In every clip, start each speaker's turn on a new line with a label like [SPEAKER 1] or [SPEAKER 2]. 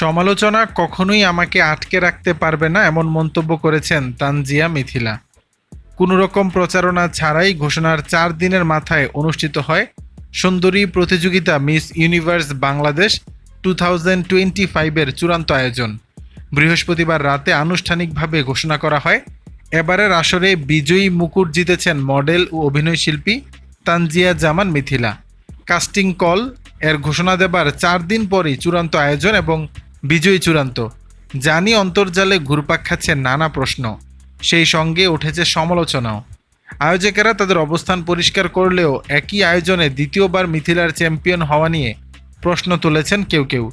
[SPEAKER 1] সমালোচনা কখনোই আমাকে আটকে রাখতে পারবে না, এমন মন্তব্য করেছেন তানজিয়া মিথিলা। কোনো রকম প্রচারণা ছাড়াই ঘোষণার চার দিনের মাথায় অনুষ্ঠিত হয় সুন্দরী প্রতিযোগিতা Miss Universe Bangladesh two thousand twenty ফাইভের চূড়ান্ত আয়োজন। বৃহস্পতিবার রাতে আনুষ্ঠানিকভাবে ঘোষণা করা হয়, এবারের আসরে বিজয়ী মুকুট জিতেছেন মডেল ও অভিনয় শিল্পী তানজিয়া জামান মিথিলা। কাস্টিং কল এর ঘোষণা দেবার চার দিন পরই চূড়ান্ত আয়োজন এবং বিজয়ী চূড়ান্ত। জানি অন্তর্জালে ঘুরপাক খাচ্ছে নানা প্রশ্ন। সেই সঙ্গে উঠেছে সমালোচনাও। আয়োজকেরা তাদের অবস্থান পরিষ্কার করলেও একই আয়োজনে দ্বিতীয়বার মিথিলার চ্যাম্পিয়ন হওয়া নিয়ে প্রশ্ন তুলেছেন কেউ কেউ।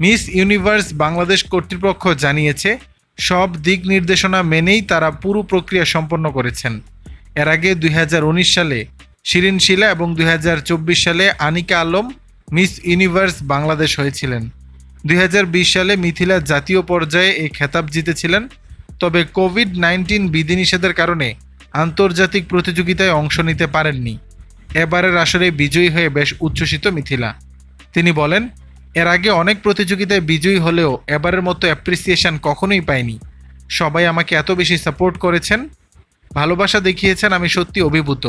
[SPEAKER 1] মিস ইউনিভার্স বাংলাদেশ কর্তৃপক্ষ জানিয়েছে, সব দিক নির্দেশনা মেনেই তারা পুরো প্রক্রিয়া সম্পন্ন করেছেন। এর আগে দুই হাজার উনিশ সালে শিরিন শিলা এবং দুই হাজার চব্বিশ সালে আনিকা আলম মিস ইউনিভার্স বাংলাদেশ হয়েছিলেন। দুই হাজার বিশ সালে মিথিলা জাতীয় পর্যায়ে এই খেতাব জিতেছিলেন। তবে কোভিড নাইন্টিন বিধিনিষেধের কারণে আন্তর্জাতিক প্রতিযোগিতায় অংশ নিতে পারেননি। এবারের আসরে বিজয়ী হয়ে বেশ উচ্ছ্বসিত মিথিলা। তিনি বলেন, এর আগে অনেক প্রতিযোগিতায় বিজয়ী হলেও এবারের মতো অ্যাপ্রিসিয়েশন কখনোই পাইনি। সবাই আমাকে এত বেশি সাপোর্ট করেছেন, ভালোবাসা দেখিয়েছেন আমি সত্যি অভিভূত।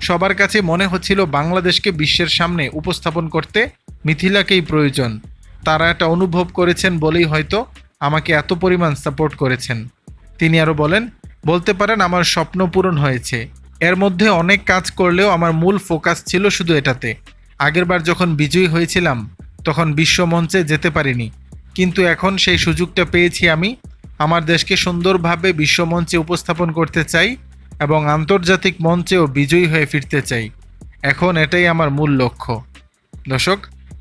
[SPEAKER 1] সবার কাছে মনে হচ্ছিল বাংলাদেশকে বিশ্বের সামনে উপস্থাপন করতে মিথিলাকেই প্রয়োজন। তারা এটা অনুভব করেছেন বলেই হয়তো আমাকে এত পরিমাণ সাপোর্ট করেছেন। তিনি আরও বলেন, বলতে পারেন আমার স্বপ্ন পূরণ হয়েছে। এর মধ্যে অনেক কাজ করলেও আমার মূল ফোকাস ছিল শুধু এটাতে। আগেরবার যখন বিজয়ী হয়েছিলাম, তখন বিশ্বমঞ্চে যেতে পারিনি। কিন্তু এখন সেই সুযোগটা পেয়েছি আমি। আমার দেশকে সুন্দরভাবে বিশ্বমঞ্চে উপস্থাপন করতে চাই এবং আন্তর্জাতিক মঞ্চেও বিজয়ী হয়ে ফিরতে চাই। এখন এটাই আমার মূল লক্ষ্য। দর্শক